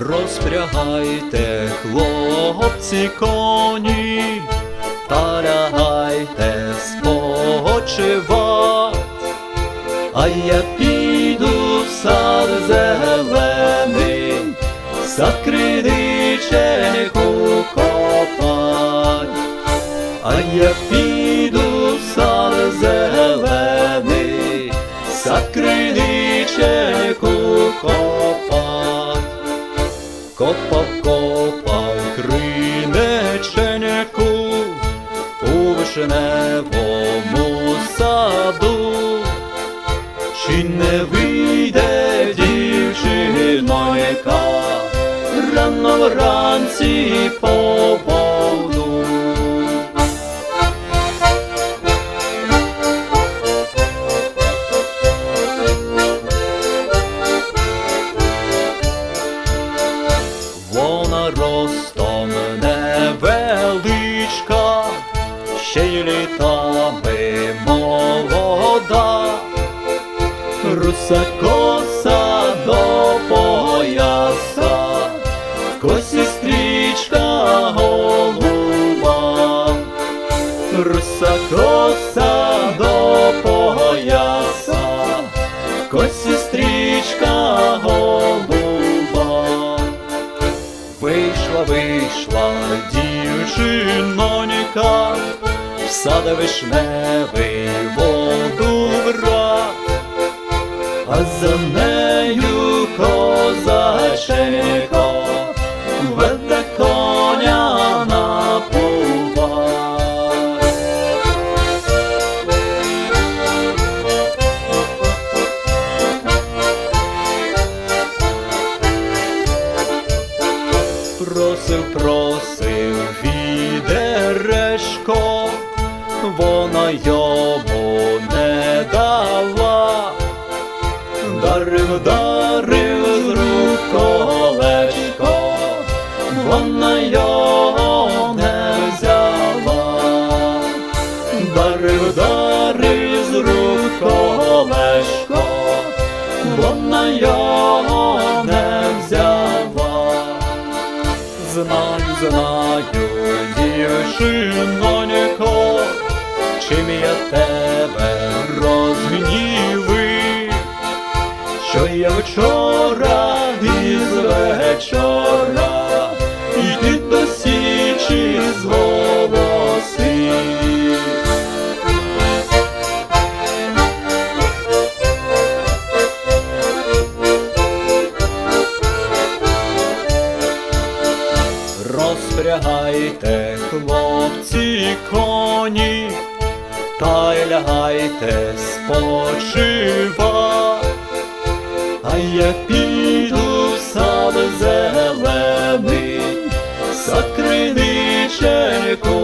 Розпрягайте, хлопці, коні, та лягайте спочивать, а я піду в сад зелений, сад криничеку копать, а я піду в сад зелений, сад криничеку копать. Копав, копав кринеченяку у вишневому саду, чи не вийде дівчинонька рано вранці по ще й літами молода, руса коса до пояса, в косі стрічка голуба, руса коса до пояса, в косі стрічка голуба. Вийшла, вийшла дівчинонька, в сад вишневий воду брат, а за нею козаченько веде коня на повар. Просив, просив відеречко, вона йому не дала, дарив, дарив з рук колечко, вона його не взяла, дарив, дарив з рук колечко, вона його не взяла. Знаю, знаю, дівчинонько, чим я тебе розгнівив, що я вчора із вечора йти до січі зголосив. Розпрягайте, хлопці, коні, та й лягайте спочива, а я піду сам зелений, сад криниченьку